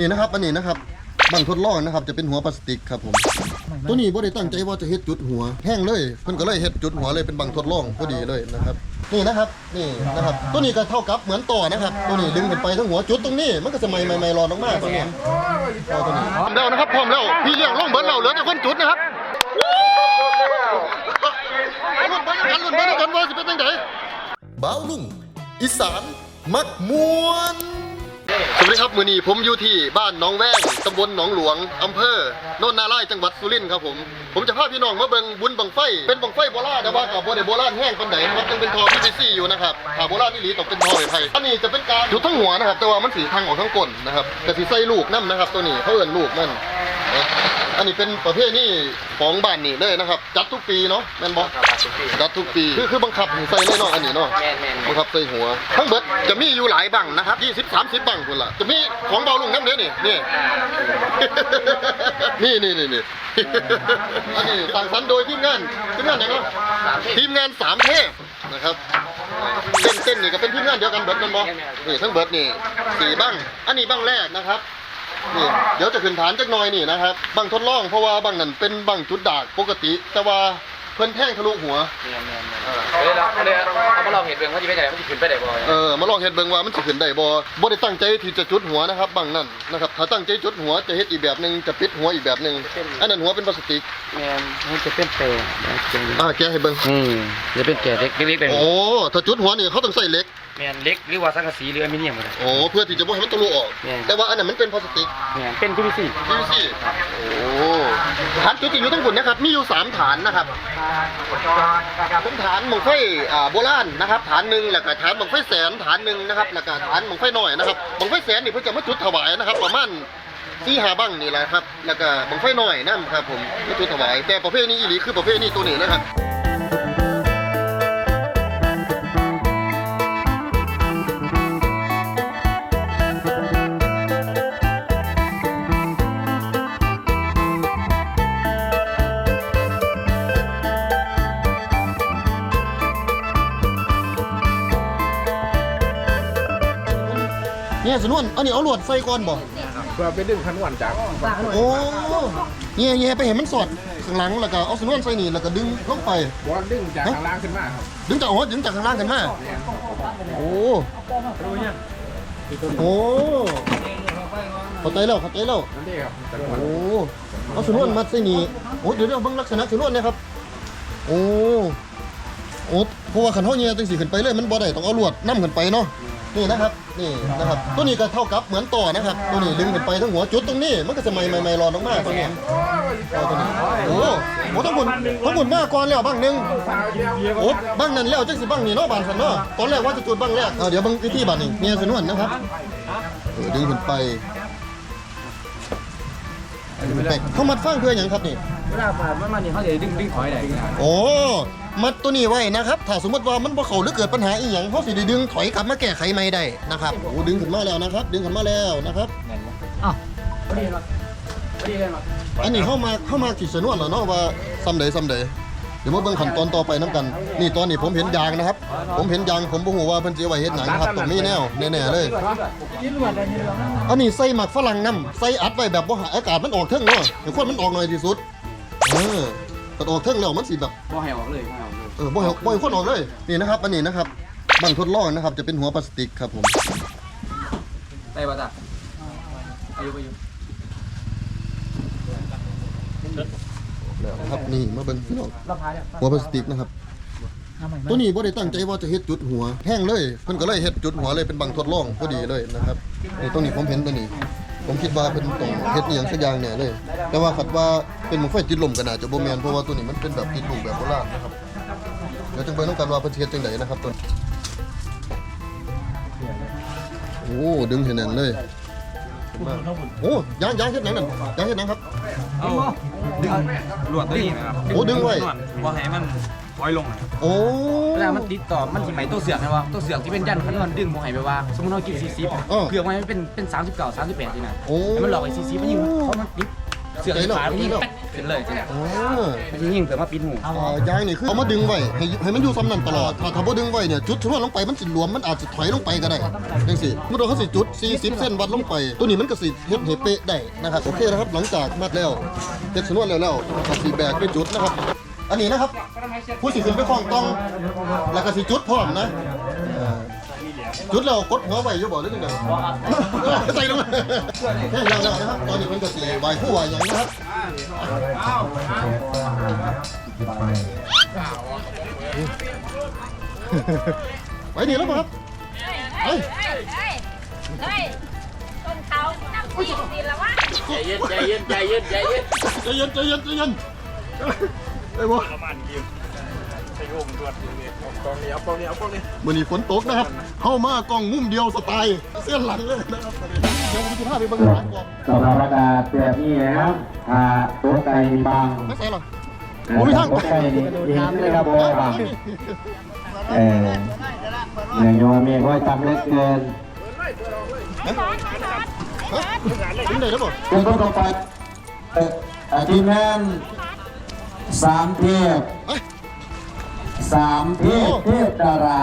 นี่นะครับอันนี้นะครับบังทดลองนะครับจะเป็นหัวพลาสติกครับผมตัวนี้บ่ได้ตั้งใจว่าจะเฮ็ดจุดหัวแห้งเลยเพิ่นก็เลยเฮ็ดจุดหัวเลยเป็นบังทดลองพอดีเลยนะครับ นี่นะครับนี่นะครับ ตัวนี้ก็เท่ากับเหมือนต่อนะครับ ตัวนี้ดึงขึ้นไปทั้งหัวจุดตรงนี้ มันก็จะไม่ไม่ไม่รอนออกมาตรงนี้เอาตัวนี้พร้อมแล้วนะครับพร้อมแล้วพี่เลี้ยงลงเบิดแล้วเหลือแต่คนจุดนะครับลุ้นไปด้วยกันลุ้นไปด้วยกันว่าสิเป็นจังไดบ้าวลุงอีสานมักมวน สวัสดีครับมือนี้ผมอยู่ที่บ้านหนองแว้งตำบลหนองหลวงอำเภอโนนนาไร่จังหวัดสุรินทร์ครับผมผมจะพาพี่น้องมาเบิ่งบุญบังไฟ เป็นบังไฟโบราณแต่ว่ากับโบได้โบราณแห้งปานใดครับยังเป็นทอพีวีซีอยู่นะครับถ้าโบราณนี่หลีตกเป็นทอไม้ไผ่อันนี้จะเป็นการจุดทั้งหัวนะครับ แต่ว่ามันสีทางออกทั้งก้นนะครับแต่สีใส่ลูกน้ำนะครับ ตัวนี้เขาเอิ้นลูกมันนะอันนี้เป็นประเภทนี่ของบ้านนี่เลยนะครับ จัดทุกปีเนาะแม่นบอกจัดทุกปีคือคือบังคับให้ใส่เลยเนาะอันนี้เนาะแม่นแม่นบังคับใส่หัว ทั้งเบิดจะมีอยู่หลายบังนะครับ20 30บังคุณล่ะจะมีของเบาลุงน้ำเด้อนี่นี่ นี่นี่นี่นี่อันนี้สั่งสรรค์โดยทีมงานทีมงานไหนเนาะทีมงานสามเทพนะครับเต้นเต้นนี่ก็เป็นทีมงานเดียวกันเบิดแมันบอนี่ทั้งเบิร์ดนี่สี่บังอันนี้บังแรกนะครับนี่เดี๋ยวจะขึ้นฐานจักหน่อยนี่นะครับบังทดลองเพราะว่าบังนั้นเป็นบังจุดดากปกติ แต่ว่า พิ่นแท่งทะลุหัวแม่นแม่นแม่นเดี๋ยวเราเดี๋ยวเอามาลองเห็นเรื่องว่าจะไปไหนมันจะขึ้นไปไหนบ่อยเออ มาลองเฮ็ดเบิ่งว่ามันสิขึ้นได้บ่บ่ได้ตั้งใจที่จะจุดหัวนะครับบังนั้นนะครับ ถ้าตั้งใจจุดหัวจะเฮ็ดอีกแบบหนึงจะปิดหัวอีกแบบหนึงอันนั้นหัวเป็นพลาสติก แม่นมันจะเป็นเปรย์อ่าแกะให้เบิ่งอืมจะเป็นแก่เล็กเล็กๆเลยโอ้ ถ้าจุดหัวนี่เขาต้องใส่เหล็ก แม่นเล็กหรือว่าสังกะสีหรืออลูมิเนียมก็ได้ โอ้เพื่อที่จะบ่ให้มันทะลุออก แม่น แต่ว่าอันนั้นมันเป็นพลาสติก แม่นเป็น PVC PVC โอ้ฐานจุดที่อยู่ทั้งหมดนะครับ มีอยู่สามฐานนะครับเป็นฐานหมงไฟอ่าโบราณนะครับ ฐานหนึ่งแล้วก็ฐานหมงไฟแสนฐานหนึ่งนะครับแล้วก็ฐานหมงไฟน้อยนะครับหมงไฟแสนนี่เพิ่นจะมาจุดถวายนะครับ ประมาณสี่หาบังนี่แหละครับ แล้วก็หมงไฟน้อยนั่นครับผมมาจุดถวาย แต่ประเภทนี้อีหลีคือประเภทนี้ตัวนี้นะครับ สนวนอันนี้เอาลวดใส่ก่อนบ่เพื่อไปดึงขนวนจากโอ้เงี้ยเงี้ยไปเห็นมันสอดข้างหลังแล้วก็เอาสนวนใส่นี่แล้วก็ดึงลงไปบอลดึงจากข้างล่างขึ้นมาครับดึงจากโอ้ดึงจากข้างล่างกันมาโอ้โอ้เข้าใจแล้วเข้าใจแล้วนั่นเองครับจังหวะโอ้เอาสนวนมัดใส่นี่โอ้เดี๋ยวเดี๋ยวเบิ่งลักษณะสนวนเนะครับ โอ้โอ้เพราะว่าขันเฮาเงี้ยจังสิขึ้นไปเลยมันบ่ได้ต้องเอาลวดนํขึ้นไปเนาะ นี่นะครับนี่นะครับตัวนี้ก็เท่ากับเหมือนต่อนะครับ ตัวนี้ดึงขึ้นไปทั้งหัวจุดตรงนี้มันก็จะไม่ไม่ไม่รอนออกมาตรงนี้เอาตัวนี้โอ้โหทั้งหมดทั้งหมดมาก่อนแล้วบ้างหนึงโอ้บ้างนั้นแล้วจังสิบ้างนี่เนาะบานสันเนาะตอนแรกว่าจะจุดบ้างแรกเอาเดี๋ยวเบางวิธีบานนี่เมียสนวนนะครับเออดึงขึ้นไปดึงขึ้นไปเขามัดฟางเพื่ออย่างครับนี่เวลาผ่านมันมานี่เขาจะดึงดึงถอยได้โอ้ มัดตัวนี้ไว้นะครับ ถ้าสมมติว่ามันบ่เข้าหรือเกิดปัญหาอีหยังเขาสิได้ดึงถอยกลับมาแก้ไขใหม่ได้นะครับโอ้ดึงขึ้นมาแล้วนะครับ ดึงขึ้นมาแล้วนะครับอ้าวพอดีมั้ยพอดีเลยมั้ยอันนี้เข้ามาเข้ามาขีดสนวนแล้วเนาะว่าซ้ำใดซ้ำใดเดี๋ยวมาเบิ่งขั้นตอนต่อไปน้ำกัน นี่ตอนนี้ผมเห็นยางนะครับ ผมเห็นยางผมบ่ฮู้ว่าเพิ่นสิเอาไว้เฮ็ดหนังครับต้องมีแนวแน่ๆเลยอันนี้ใส่หมักฝรั่งน้ำใส่อัดไว้แบบบ่ให้อากาศมันออกเทิงเนาะให้ควันมันออกหน่อยที่สุดเออ แต่ออกเทิงแล้วมันสิแบบบ่ให้ออกเลยบ่ให้ออกเลยเออบ่ให้บ่ให้ควันออกเลยนี่นะครับอันนี้นะครับบังทดลองนะครับ จะเป็นหัวพลาสติกครับผมได้ป่ะจ๊ะอายุไปอยู่แล้วนะครับนี่มาเบิ่งพี่น้องเราพาเนี่ยหัวพลาสติกนะครับ ตัวนี้บ่ได้ตั้งใจว่าจะเฮ็ดจุดหัวแห้งเลยเพิ่นก็เลยเฮ็ดจุดหัวเลยเป็นบังทดลองพอดีเลยนะครับไอ้ตรงนี้ผมเห็นตัวนี้ ผมคิดว่าเป็นตรงเฮ็ดอีหยังสักอย่างเนี่ยเลย แต่ว่าคัดว่าเป็นหมงไฟติดลมก็น่าจะบ่แม่นเพราะว่าตัวนี้มันเป็นแบบติดลูกแบบโบราณนะครับเดี๋ยวจังไปนำกันว่าเพิ่นสิเฮ็ดจังไดนะครับตัวนี้โอ้ดึงให้แน่นเลยโอ้ยางยางเฮ็ดหนังนั่นยางเฮ็ดหนังครับ เอาดึงลวดตัวนี้นะครับโอ้ดึงไว้ว่าให้มัน ถอยลงนะครับโอ้เวลามันติดต่อมันสิไหมตัวเสือกนะวะตัวเสือกที่เป็นยันคันมันดึงบ่ให้ไปว่า สมมุติเรากิน40เผือกมันเป็นเป็น39 38นี่นะโอ้ให้มันหลอกไอ้40มันยิงเขามันติดเสือกขาดยิ่งขึ้นเลยอ๋อยิ่งเผื่อมาปิดหูอ่ายางนี่คือเอามาดึงไว้ให้ให้มันอยู่ซ้ำนั่นตลอดถ้าถ้าบ่ดึงไว้เนี่ยจุดชนวนลงไปมันสิหลวมมันอาจจะถอยลงไปก็ได้จังซี่เมื่อเราเขาสิจุด40เส้นวัดลงไป ตัวนี้มันก็สิเฮ็ดให้เป๊ะได้นะครับโอเคนะครับหลังจากมัดแล้วเฮ็ดชนวนแล้วแล้วก็สิแบกไปจุดนะครับ อันนี้นะครับ ผู้สิขึ้นไปคล้องต้องแล้วก็สิจุดพร้อมนะเออจุดแล้วกดหัวไว้อยู่บ่หรือจังได๋ใส่ลงมาแค่แล้วแล้วนะครับตอนนี้มันก็สิไหวผู้ไหวหยังนะครับไปดีแล้วป่ะครับเฮ้ยเฮ้ยเฮ้ยเฮ้ยต้นเขาน้ำผู้หญิงดีแล้ววะใจเย็นใจเย็นใจเย็นใจเย็นใจเย็นใจเย็น ใจเย็นไอ้บ่กองนี้เอากองนี้เอากองนี้มื้อนี้ฝนตกนะครับ เข้ามากล้องมุมเดียวสไตล์ เส้นหลังเลยนะครับเดี๋ยวผมจะพาไปเบิ่งร้านก่อนสภาพอากาศแบบนี้นะครับถ้าตัวไก่บางไม่ใช่หรอเอ่อตัวไก่นี่ยิงเลยครับผมเออเนื่องจากว่ามีห้อยต่ำเลือเกินฮะถึงไหนแล้วบ่เป็นต้นต่อไปเอ่ออ่าทีมงาน สามเทพเอ้ยสามเทพเทพดารา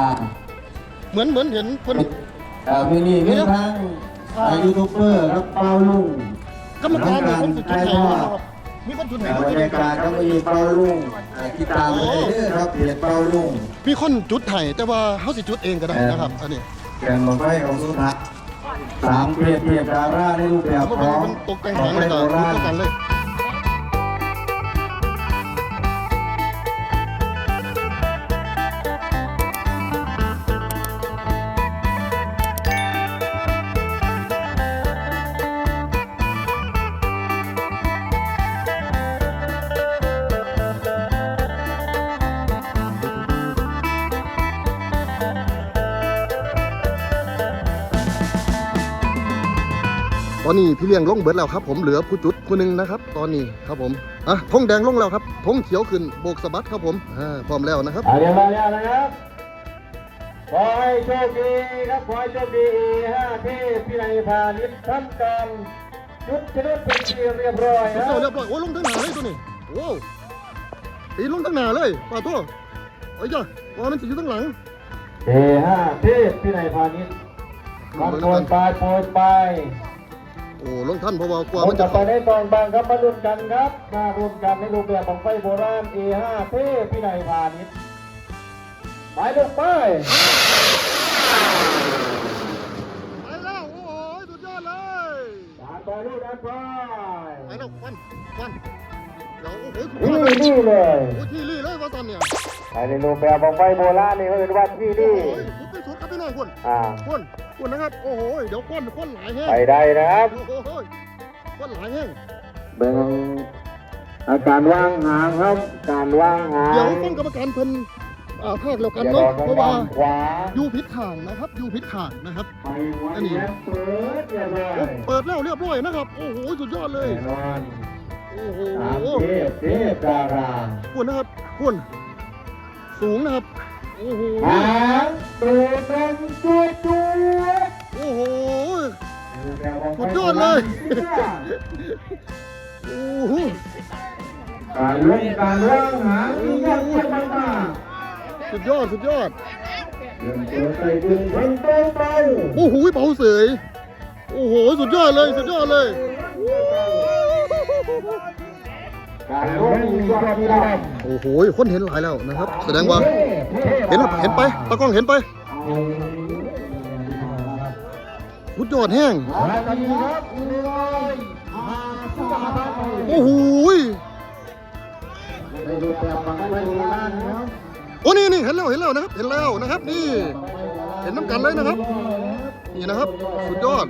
เหมือนเหมือนเห็นเพิ่นเอ่อมีนี่มีทั้งอ่ายูทูบเบอร์ครับเปาลุงกรรมการเนี่ยคนสุดท้ายนะครับมีคนจุดไหนอ่าคนบรจุดรไหนยากาศก็มีเปาลุงอ่าที่ตามมาเรื่อยๆครับเพจเปาลุงมีคนจุดไห้แต่ว่าเฮาสิจุดเองก็ได้นะครับ อันนี้แกนลงไปของสุภะสามเพียรเทียบดาราในรูปแบบมันขเป็นองมันตกแต่งขอหางงเพเลลยงก็โบจุดราณเท่ากันเลย นนี้พี่เลี้ยงลงเบิดแล้วครับ ผมเหลือผู้จุดคนหนึ่งนะครับ ตอนนี้ครับผมอะธงแดงลงแล้วครับธงเขียวขึ้นโบกสะบัดครับผมอ่าพร้อมแล้วนะครับเอาเดี๋ยวมาแล้วนะครับขอให้โชคดีครับขอให้โชคดีห้าเทพพินัยพาณิชย์ทำการยุดชนุดเป็นที่เรียบร้อยจุดครัแล้วบเรียบร้อยโอ้ลงทั้งหนาเลยตัวนี้โอ้ตีลงทั้งหนาเลยป่าตัวไอ้ยจ้ะว่ามันสิอยู่ทั้งหลังเอห้าเทพพินัยพาณิชย์บางคนไปโปรยไป โอ้ลงท่านเพราะว่ากลัวผมัมนจะจะไปในตอนบางครับมาลุ้นกันครับมารวมกันในรูปแบบของไฟโบราณ A5 เทพพินัยพาณิชย์ไปลงไปไปแล้วโอ้ยสุดยอดเลยดานไปลูกดานไปไปแล้วควันควันเดี๋ยวโอ้โหสุดยอดเลยนี่นี่เลยโอ้ยที่รี่เลยว่าตอนเนี้ยไปในรูปแบบของไฟโบราณนี่ก็เป็นว่าที่นี่ โอ้ยสุดที่สุดครับพี่น้องคุณอ่าคุณคุณนะครับ โอ้โห เดี๋ยวควันควันหลายแห้งไปได้นะครับโอ้โหควันหลายแห้งเบิ่งอาการว่างหางครับ การว่างหางเดี๋ยวฟังกรรมการเพิ่นอ่าภาคแล้วกันอย่าเนาะดอกเพราะว่าทางขวาอยู่ผิดข้างนะครับอยู่ผิดข้างนะครับ ไปหัวแย้มเปิดเรียบร้อโอ้ยเปิดแล้วเรียบร้อยนะครับ โอ้โหสุดยอดเลย แน่นอนโอ้โหสามเทพเทพดาราคุณนะครับคุณสูงนะครับ โอ้โหหางตัวเป็นตัวตัวโอ้โห สุดยอดเลย โอ้โหการเล่นการว่างหางที่ยอดเยี่ยมมากสุดยอดสุดยอดๆเดินตัวใส่ดึงพันโตเบาโอ้โหเบาเสยโอ้โหสุดยอดเลยสุดยอดเลยการเล่นยอดเยี่ยม โอ้โหคนเห็นหลายแล้วนะครับ แสดงว่า เเห็นเห็นไปตากล้องเห็นไปสุดยอดแห้งโอ้โหโอ้นี่นี่เห็นแล้วเห็นแล้วนะครับ เห็นแล้วนะครับ นี่ เห็นน้ำกันเลยนะครับ นี่นะครับ สุดยอด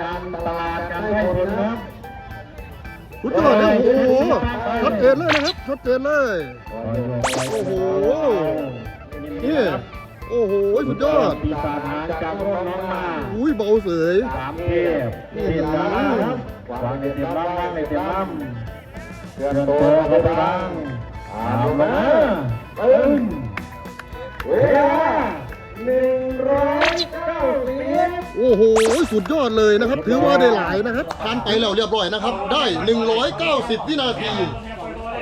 การตลาดการให้ผลครับ สุดยอดเลยโอ้โหชัดเจนเลยนะครับชัดเจนเลย โอ้โห นี่ โอ้โห สุดยอดปีศาจหางจากพวกน้องมาอุ้ยเบาเสยสามเทพเทพดาราครับวางในเต็มลำวางในเต็มลำเกินตัวเขาไปบ้างเอามาตึงเวลาหนึ่งร้อยเก้าสิบ โอ้โห สุดยอดเลยนะครับ ถือว่าได้หลายนะครับทานไปแล้วเรียบร้อยนะครับ ได้ 190 วินาที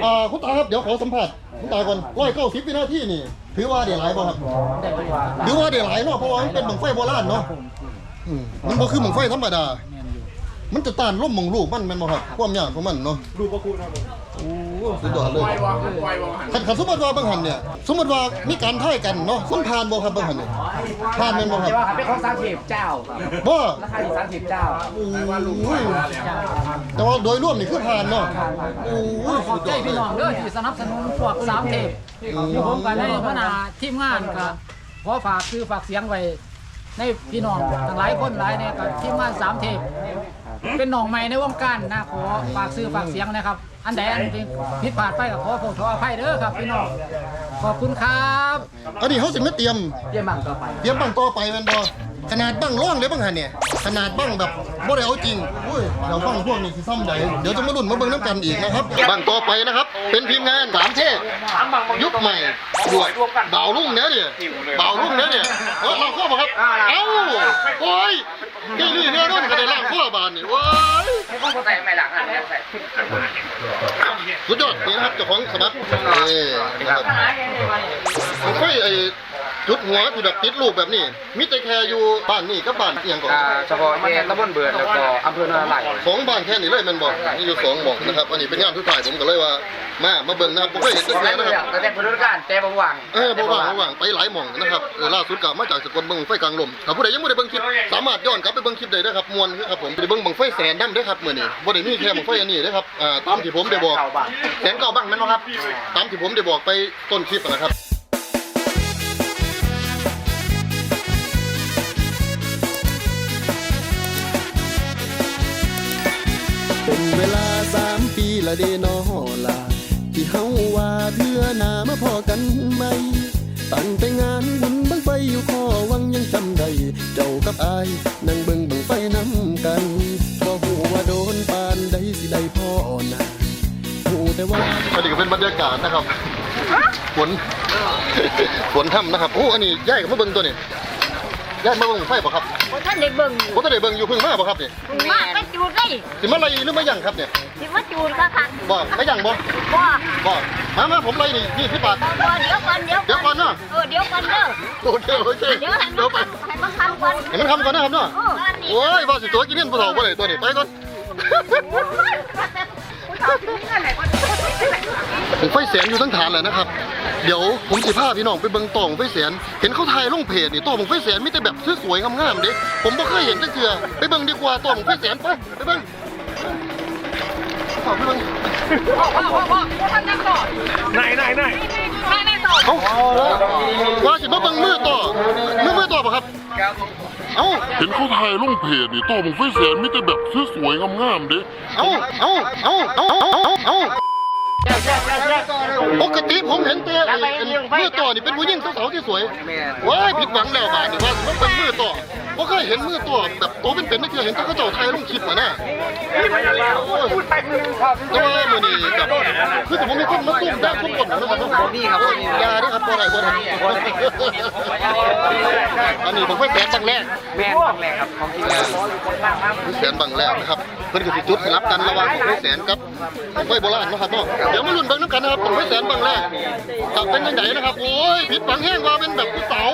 อ่าคุณตาครับ เดี๋ยวขอสัมผัสคุณตาก่อน190วินาทีนี่ ถือว่าได้หลายป่ะครับ ถือว่าได้หลายเนาะ เพราะว่ามันเป็นบังไฟโบราณเนาะอืมมันบ่คือบังไฟธรรมดา มันจะต้านลมหมองลูกมันแม่นบ่ครับ ความยากของมันเนาะ ดูประคุณครับ โอ้สุดยอดเลยปล่อยวางหันขันขันสมมติว่าบางหันเนี่ย สมมติว่ามีการท่ายกันเนาะคนทานบ่ครับบางหันเนี่ยทานแม่นบ่ครับแต่ว่าเป็นของสามสิบเจ้าครับบ่ราคาอยู่สามสิบเจ้าโอ้ยแต่ว่าโดยรวมนี่คือทานเนาะโอ้ยขอบใจพี่น้องเด้อที่สนับสนุนพวกสามเทพที่ผมกันในพนาทีมงานก็ขอฝากคือฝากเสียงไว้ ในพี่น้องทั้งหลายคนหลายเนี่ยกับทีมงานสามเทพเป็นน้องใหม่ในวงการนะขอฝากซื้อฝากเสียงนะครับ อันใดอันที่ผิดพลาดไปก็ขอโทษขออภัยเด้อครับพี่น้องขอบคุณครับอันนี้เขาสิมาเตรียมเยี่ยมมากต่อไป เตรียมบังต่อไปแม่นบ่ ขนาดบังร่องเด้บางหันเนี่ย ขนาดบังแบบบ่ได้เอาจริงอุ้ยเดี๋ยวบังพวกนี้สิซ่อมใดเดี๋ยวจะมาลุ้นมาเบิ่งน้ำกันอีกนะครับบังต่อไปนะครับ เป็นทีมงานสามเทพยุคใหม่บวกบ่าวรุ่งเนี้ยเนี่ยบ่าวรุ่งเนี้ยเนี่ยเออล่างข้อบ่ครับ เอ้าโอ้ยนี่นี่เนี่ยรุ่นก็ได้ล่างข้อบานนี่ว้ายสุดยอดนี่นะครับเจ้าของสมัครนี่นะครับผมเคยไอ้ จุดหัวที่แบบติดรูปแบบนี้มีแต่แค่อยู่บ้านนี่กับบ้านเอียงก่อนอ่าเฉพาะแค่ตำบลเบิดแล้วก็อำเภอนาไหลสองบ้านแค่นี้เลยแมันบอกนี่อยู่สองหม่องนะครับอันนี้เป็นงานทุกถ่ายผมก็เลยว่ามามาเบิ่งนะครับผมเคยเห็นตั้งแต่นะครับแต่แต่พุทธการแต่บางวังเออบ่ว่างบ่ว่างไปหลายหม่องนะครับเออล่าสุดก็มาจากสกลเบิ่งไฟกลางลมถ้าผู้ใดยังบ่ได้เบิ่งคลิปสามารถย้อนกลับไปเบิ่งคลิปได้เด้อครับม่วนคือครับผมไปเบิ่งบังไฟแสนนำเด้อครับมื้อนี้บ่ได้มีแค่บังไฟอันนี้เด้อครับอ่าตามที่ผมได้บอกแสนเก่าบ้างแม่นบ่ครับตามที่ผมได้บอกไปต้นคลิปนะครับ ละเดนอลาที่เฮาว่าเทื่อหนามาพอกันไหมตั้งแต่งานบุญบังไฟอยู่ข้อวังยังจำได้ เจ้ากับอายนั่งเบิ่งบังไฟน้ำกันบ่ฮู้ว่าโดนปานใดสิได้พ่อนะฮู้แต่ว่าอันนี้ก็เป็นบรรยากาศนะครับฝนฝนทำนะครับโอ้อันนี้ย้ายกับมาเบิ่งตัวนี้ ย้ายมาเบิ่งบั้งไฟบ่ครับคนท่านได้เบิ่งบ่ทันได้เบิ่งอยู่เพิ่งมาบ่ครับนี่มากไปจูดเลยสิมาไล่หรือมายังครับเนี่ยสิว่าจูดก็คันบ่มายังบ่บ่บ่มามาผมไล่นี่นี่สิบบาทบ่บ่เดี๋ยวก่อนเดี๋ยวเดี๋ยวก่อนเนาะเออเดี๋ยวก่อนเด้อโอเคโอเคเดี๋ยวให้เดี๋ยวมัไปนให้มันทำก่อนเห็นมันทำก่อนนะครับเนาะเอออันนี้โอ้ยว่าสิตัวกินเล่นผู้เฒ่าบ่ได้ตัวนี้ไปก่อนผมไฟแสนอยู่ทั้งฐานแหละนะครับ เดี๋ยวผมสิพาพี่น้องไปเบิ่งต่องไฟแสน เห็นเขาถ่ายลงเพจนี่ต่อผมไฟแสนมีแต่แบบสวยๆงามๆเด้ผมบ่เคยเห็นจักเทื่อไปเบิ่งดีกว่าต่อผมไฟแสนไปไปเบิ่งเอาไปเบิ่งไหนไหนไหนเอาว่าสิมาเบิ่งมือต่อมือมือต่อป่ะครับเอ้าเห็นเขาถ่ายลงเพจนี่ตัวผมไฟแสนมีแต่แบบสวยๆงามๆเด้เอาเอาเอาเอาเอาเอา ปกติผมเห็นแต่ไอ้ไอ้มือต่อนี่เป็นผู้หญิงสาวๆที่สวยว้ายผิดหวังแล้วบาดนี่ว่ามันเป็นมือต่อบ่เคยเห็นมือต่อแบบโตเป็นๆไม่เคยเห็นแต่เขาเจ้าไทยลงคลิปอะนะแต่ว่ามื้อนี้แบบคือแต่ผมมีคนมาตุ้มด่าทุกคนนะครับนี่ครับยาเด้ครับบ่ได้บ่ได้อันนี้ผมไปแสนบังแรกแม่นครั้งแรกครับของทีมงานแสนบังแรกนะครับเพิ่นก็สิจุดสลับกันระหว่างไฟแสนกับไฟโบราณนะครับเนาะเดี๋ยวมาลุ้นเบิ่งนำกันนะครับไฟแสนบังแรกตักเป็นจังไดนะครับ โอ้ยผิดหวังแห้งว่าเป็นแบบผู้สาว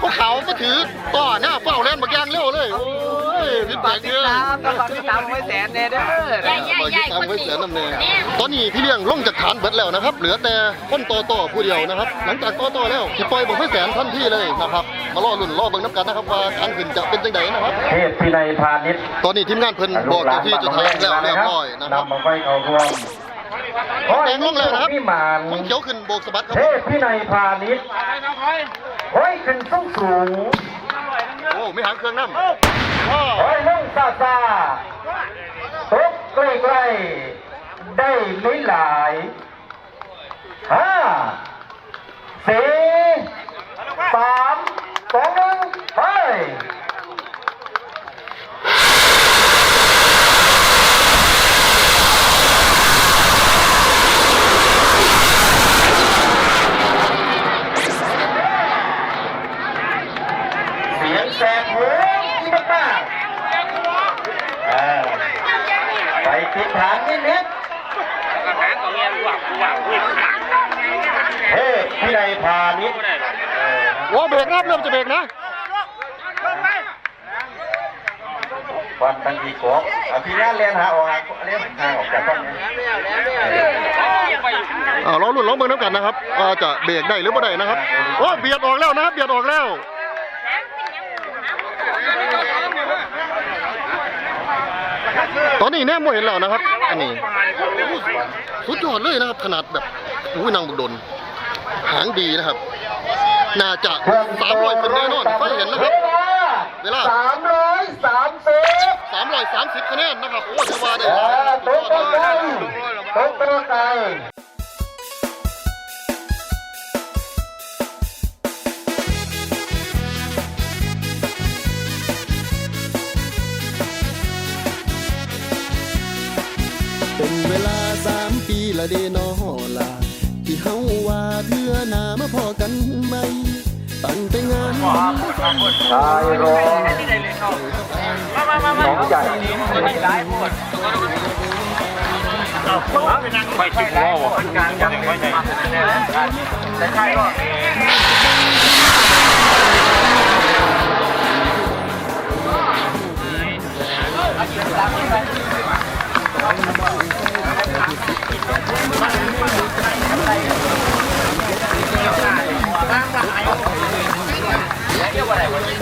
พวกเขาก็ถือต่อหน้าเฝ้าแล่นบักยางเร็วเลย โอ้ยผิดหวังเยอะก็ขอที่ตามไว้แสนแน่เด้อใหญ่ใหญ่ใหญ่ตามคนไว้นี้แสนนำแน่เนี่ยตอนนี้พี่เลี้ยงลงจากฐานเบิดแล้วนะครับ เหลือแต่คนต่อต่อผู้เดียวนะครับ หลังจากต่อต่อแล้วสิปล่อยบังไฟแสนทันทีเลยนะครับ มารอลุ้นรอเบิ่งน้ำกันนะครับว่าการขึ้นจะเป็นจังไดนะครับเทพพินัยพาณิชย์ตอนนี้ทีมงานเพิ่นบอกอยู่ที่จุดทางแล้วเรียบร้อยนะครับนำมาไว้เขารวม แดงลงแล้วนะครับพี่หมานผมเขียวขึ้นโบกสะบัดครับเทพพินัยพาณิชย์ห้อยขึ้นสูงสูงโอ้ไม่หางเครื่องน้ำว้าวห้อยลงซาซาตกใกล้ใกล้ได้ไม่หลายห้าสี่สามสองหนึ่งไป เสียงแสบหูมาก ปิดฐานนิดนิดเฮ้พี่นายพานิด ว่าเบรกนะครับเริ่มจะเบรกนะวันตังอีกบอะพี่งานเรียนหาออกเรียนหาออกจากต้นนี้อ่าเราลุ้นร้องเบิ่งน้ำกันนะครับว่าจะเบรกได้หรือไม่ได้นะครับโอ้เบียดออกแล้วนะครับเบียดออกแล้วตอนนี้แน่ไม่เห็นแล้วนะครับ อันนี้สุดยอดเลยนะครับ ขนาดแบบอุ้ยนางบุกดนหางดีนะครับ น่าจะสามร้อยคนแน่นอนไฟเห็นนะครับ เวลาสามร้อยสามสิบสามร้อยสามสิบคะแนนนะครับโอ้ถือว่าได้เอหลายอสุตุ๊ดกยอดตุ๊กเลยตุ๊กตุ๊กไก่เป็นเวลาสามปีละเดนอลาที่เฮาว่าเทื่อหนามาพอกันไหมตั้งแต่งาน ชายรองน้องใหญ่ไปถึงว่าวะยังไม่ใช่นี่ละจับเดีย วนี่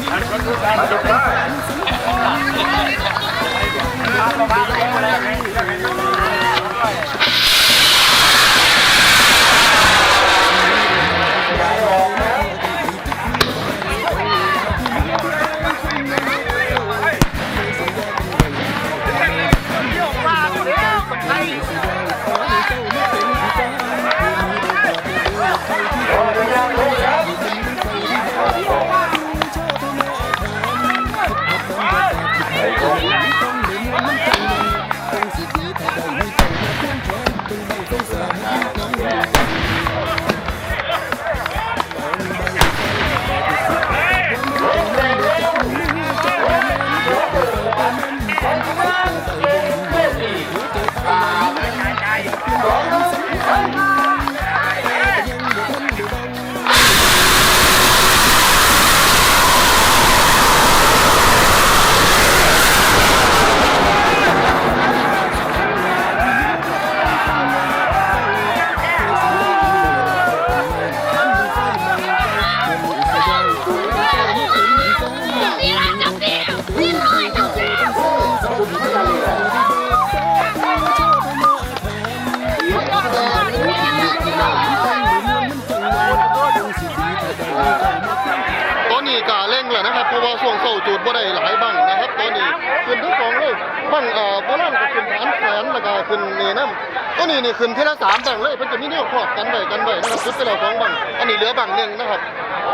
ตอนนี้กาเร่งแล้วนะครับ เพราะว่าช่วงเศร้าจูดบ่ได้หลายบังนะครับตอนนี้ขึ้นทั้งสองเลยบังเอ่อโบราณก็ขึ้นฐานแขนแล้วก็ขึ้นนี่น้ำตัวนี้นี่ขึ้นทีละสามบังเลยเพิ่นจะมีแนวครอบกันไว้กันไว้นะครับจุดไปแล้วสองบังอันนี้เหลือบังหนึ่งนะครับ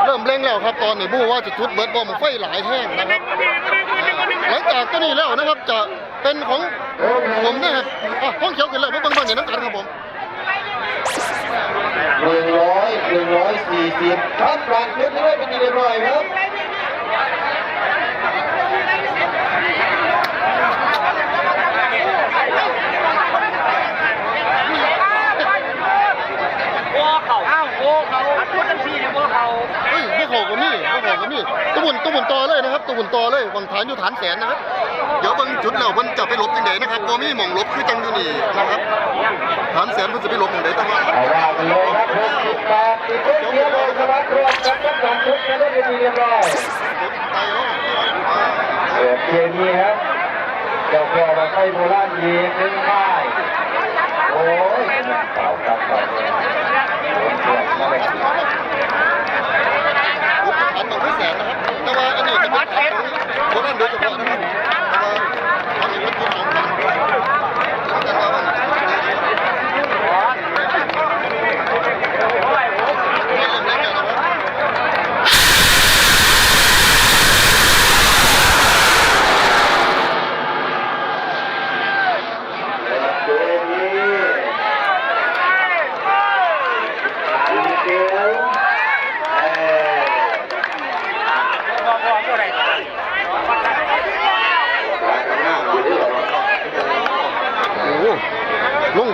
เริ่มเร่งแล้วครับตอนนี้บู้ว่าจะจุดเบิดบอมไฟหลายแห่งนะครับหลังจากตัวนี้แล้วนะครับจะเป็นของผมนะครับอะห้องเขียวขึ้นแล้วมาเบิ่งบังอย่างน้ำกันครับผมหนึ่งร้อยหนึ่งร้อยสี่สิบครับปลัดขึ้นได้เป็นที่เรียบร้อยครับ เฮ้ยพวกเขาก็มีพว กเขาก็มีตะบุนตะบุนต่อเลยนะครับตะบุนต่อเลยวังฐานอยู่ฐานแสนนะครับ เดี๋ยวบางจุดแล้วมันจะไปหลบจังไดนะครับบ่มีหม่องหลบคือจังอยู่นี่นะครับฐานแสนมันจะไปหลบจังไดตั้งว่าเอาว่าไปเลยครับหกสิบแปดสิบเอ็ดเดียวเลยสวัสดีครับกับการชุดกันได้เป็นที่เรียบร้อยไปแล้วเพียงนี้ครับเจ้าแก้วมาไฟโบราณยีหนึ่งไม้โอ้ยเก่าครับเก่า โอ้ยเสียมาเลยหลบฐานหม่องที่แสนนะครับแต่ว่าอันนี้จะเป็นฐานของโบราณโดยเฉพาะนะครับแต่ว่าอันนี้มันคือของฐานแต่ว่ามันเริ่มเล่นแล้วนะครับ เจดีอันเดียวเอ่อ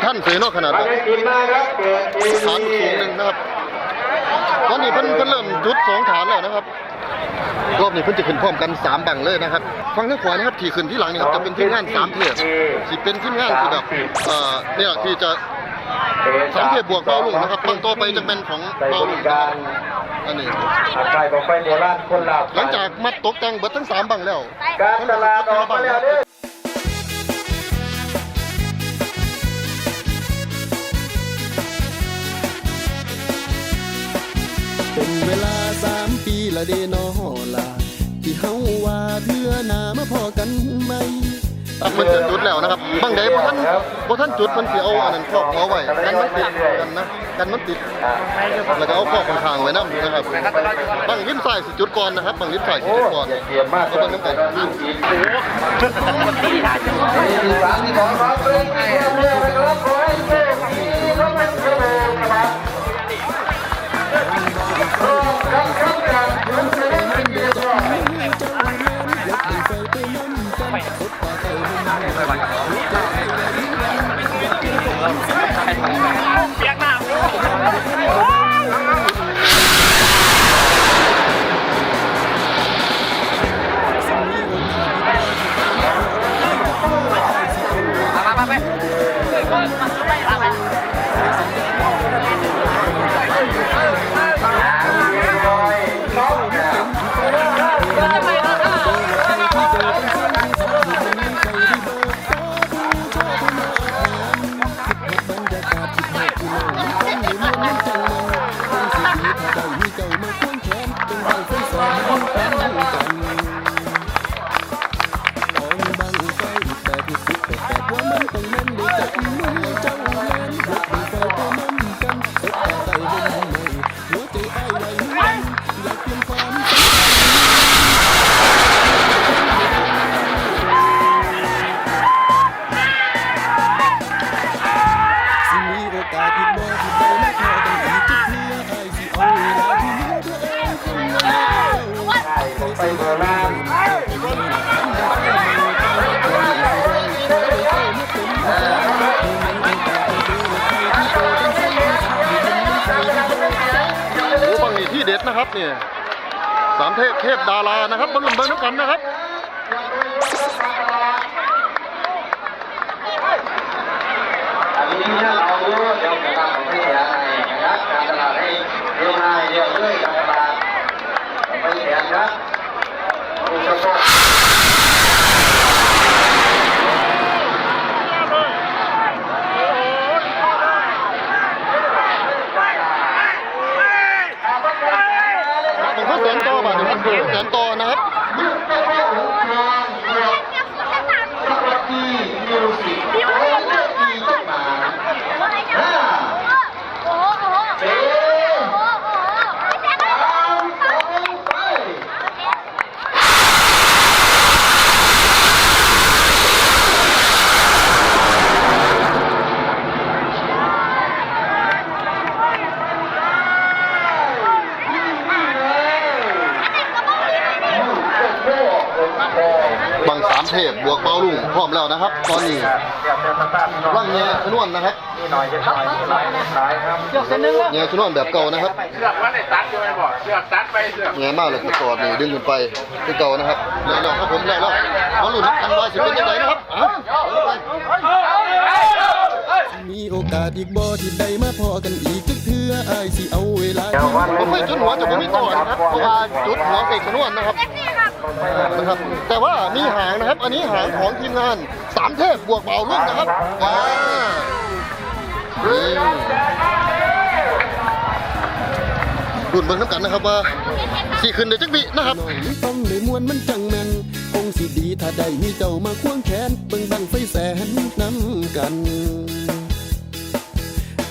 ท่านเสยเนอกขนาดมาแบบได้กินมาครับเกิดปีฐานสูงหนึ่งนะครับตอนนี้เพิ่นเพิ่นเริ่มจุดสองฐานแล้วนะครับรอบนี้เพิ่นจะขึ้นพร้อมกันสามบังเลยนะครับฟังทางขวานะครับที่ขึ้นที่หลังนี่ครับจะเป็นทีมงานสามเทพที่เป็นทีมงานที่แบบเอ่อเนี่ยที่จะสามเทพบวกเบาลุงนะครับบังต่อไปจะเป็นของใส่เบาบลุริงการอันนี้อาไฟบอกไฟโบราณคนลาวหลังจากมัดตกแต่งเบิดทั้งสามบังแล้วการตลาดออกมาแล้วามปีละเดนอลาที่เฮาว่าเทื่อหนามาพอกันไหมอะเพิ่นจะจุดแล้วนะครับบางใดบ่ท่านบ่ท่านจุดเพิ่นสิเอาอันนั้นครอบหัวไว้กันมันติดกันนะกันมันติดแล้วก็เอาครอบข้างๆไว้นำนะครับบางริมซ้ายสิจุดก่อนนะครับบางริมซ้ายสิโอ้จุดก่อนเกียรมากเอาเบิ่งน้ำกันสามที่ของเราเป็นเกียรติเลยนะครับขอให้เจ้าที่เขาเป็นเจ้าครับครับ สิ ได้มาพอกันอีกจักเทื่ออายสิเอาเวลาที่เหลือเพื่อเอ้ยคนเดียวไปโบราณโอ้บางนี่ที่เด็ดนะครับเนี่ยสามเทพเทพดารานะครับมาลุ้นเบิ่งน้ำกันนะครับ อันนี้ถ้าเรารู้เดี๋ยวจะทำให้เสียหายนะครับการตลาดให้เรียบร้อยเรียบร้อยการตลาดไม่เสียนะผู้ชมผมก็แสนต่อบาทนะครับแสนต่อนะครับ ที่มิวสิกที่ต้นหมาห้า โอ้โห สี่ โอ้โห สามสองไป บางสามเทพบวกเบาลุงพร้อมแล้วนะครับ ตอนนี้ เดี๋ยวจะสตาร์ทพี่น้อง ร่างแง่ชนวน นะครับนี่หน่อยจะหน่อยนี่หน่อยซ้ายครับแง่ชนวนแบบเก่านะครับเสือกว่าได้ตัดอยู่ไหมบอกเสือกตัดไปเสือกแง่มากเลยกระสอดนี่ดึงขึ้นไปคือเก่านะครับแล้วแล้วครับผมแล้วแล้วมาลุ้นกันว่าสิเป็นยังไงนะครับอะมีโอกาสอีกบ่ที่ได้มาพอกันอีกจักเทื่ออายสิเอาเวลาเดี๋ยววันผมไม่จุดหัวจะผมไม่ต่อนะครับเพราะว่าจุดหัวเอกชนวนนะครับนะครับแต่ว่ามีหางนะครับ อันนี้หางของทีมงานสามเทพบวกเบาลุงนะครับอ่านี่ รุ่นเบิ่งน้ำกันนะครับว่าสี่ขึ้นเดี๋ยวจักบินะครับน้องมันต้องได้มวนมันจังแม่นคงสิดีถ้าได้มีเจ้ามาควงแขนเบิ่งบังไฟแสนน้ำกัน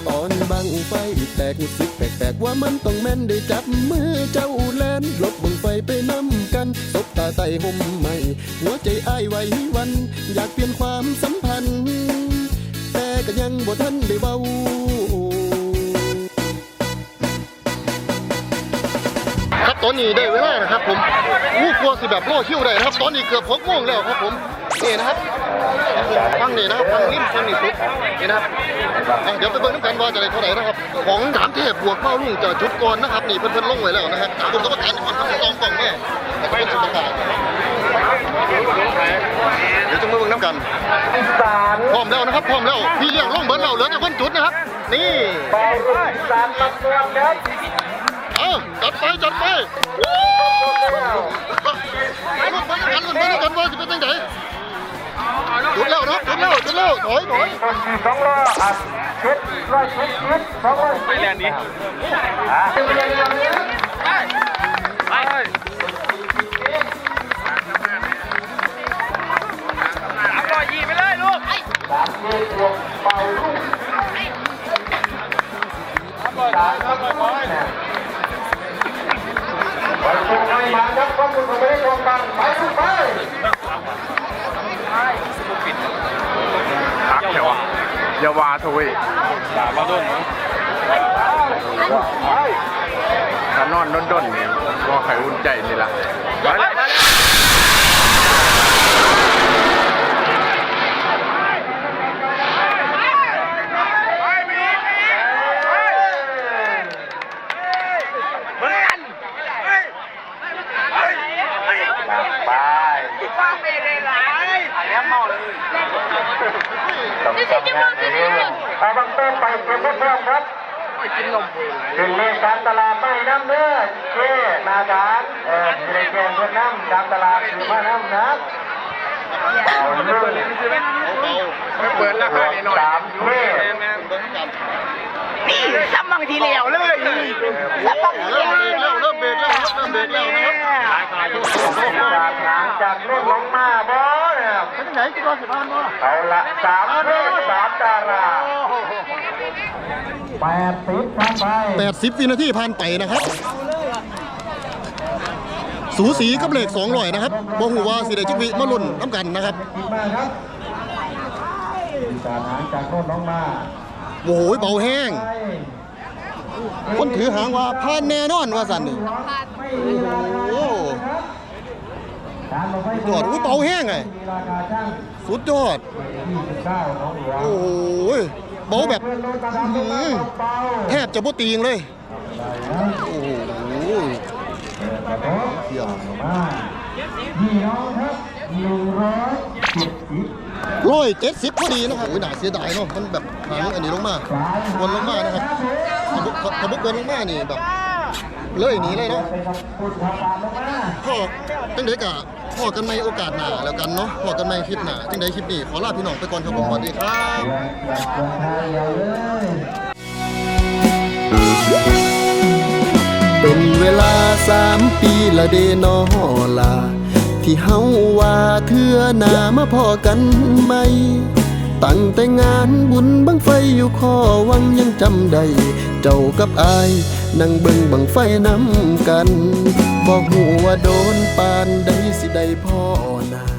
ตอนบังไฟแตกรู้สึกแปลกๆว่ามันต้องแม่นได้จับมือเจ้าแลนลบบังไฟไปน้ำกันตบตาใต้ห่มใหม่ หัวใจอ้ายไหววัน อยากเปลี่ยนความสัมพันธ์ ก็ยังบ่ทันได้เบาครับตอนนี้ได้เวลานะครับผมอู้กลัวสิแบบโล่คิวได้นะครับ ตอนนี้เกือบหกโมงแล้วครับผมนี่นะครับฟังนี่นะฟังริมฟังนี่สุดนี่นะครับเดี๋ยวไปเบิ่งน้ำกันว่าจะได้เท่าไหร่นะครับ ของสามเทพบวกเป้าลุงจะจุดก่อนนะครับนี่เพิ่นเพิ่นลงไว้แล้วนะฮะคุณกรรมการคนทำกองกล่องแม่แต่เป็นสุดประกาศ เดี๋ยวจะมาเบิ่งน้ำกันอีสานพร้อมแล้วนะครับพร้อมแล้วพี่เลี้ยงลงเบิร์ดเราเหลือแต่คนจุดนะครับ นี่เบารุ่นอีสานมักม่วนครับเอ้าจัดไปจัดไปลุ้นไปกันลุ้นไปกันว่าจะเป็นยังไงจุดแล้วนะจุดแล้วจุดแล้วถอยถอยคนที่สองร้อยอัดเจ็ดร้อยเจ็ดสิบสองร้อยไปเรียนนี้อะสา ตรบวกเป่าลูกสามครับเนี่ยไปชมให้มาครับขอบคุณผมไม่ได้ชมกันไปทุกไปอย่าวาทวีด่ามาด้นถ้านอนด้นๆเนี่ยก็ไข่อุ่นใจนี่ละไปเลยไปเลย ไปต้อง นี่สิจะมอง ทำที่งานนี่เร็วเอาบังเต้ไปเก็บเพิ่มครับถึงเลขการตลาดไม่น้ำเนื้อเจ้นาการเออถึงเลขแกงเพื่อนน้ำการตลาดถือมาน้ำนะเอาเรื่องไม่เปิดราคาหน่อยสามเท่ นี่ซ้ำบางทีแล้วเลยซ้ำบางทีแล้วเริ่มเบรกแล้วเริ่มเบรกแล้วนะครับจากหางจากเล่นลงมาบ่เนี่ยเป็นไหนคิดว่สิบห้าบ่เอาละสามเท่สามดาราแปดสิบครับไปแปดสิบวินาทีผ่านไปนะครับสูสีกับเลขสองร้อยนะครับบ่หูว่าสิได้จิกวิมาลุ่นน้ำกันนะครับคิดมากครับจากหางจากโน่นลงมา โอ้โหเบาแห้ง คนถือหางว่าผ่านแน่นอนว่าสันนี่โอ้ยอดอู้เบาแห้งไงสุดยอดโอ้โหเบาแบบแทบจะบ่ตีงเลยโอ้โหเปิดกระทบเกี่ยวมากพี่น้องครับหนึ่งร้อยเจ็ดสิบ ร้อยเจ็ดสิบพอดีนะครับโอ้ยน่าเสียดายเนาะมันแบบหางอันนี้ลงมาวนลงมานะครับถ้าบุถ้าบุกวนลงมานี่แบบเลยหนีเลยเนาะพ่อจังไดกะพ่อกันในโอกาสหนาแล้วกันเนาะพ่อกันในคลิปหนาจังได้คลิปนี้ขอลาพี่น้องไปก่อนครับผมสวัสดีครับอยากจะทายเอาเลยเป็นเวลาสามปีละเดนอลา ที่เฮาว่าเทื่อหนามาพอกันไหมตั้งแต่งานบุญบังไฟอยู่ข้อวังยังจำได้ เจ้ากับอาย นั่งเบิ่งบังไฟน้ำกัน บอกหูว่าโดนปานใดสิได้พ่อหนา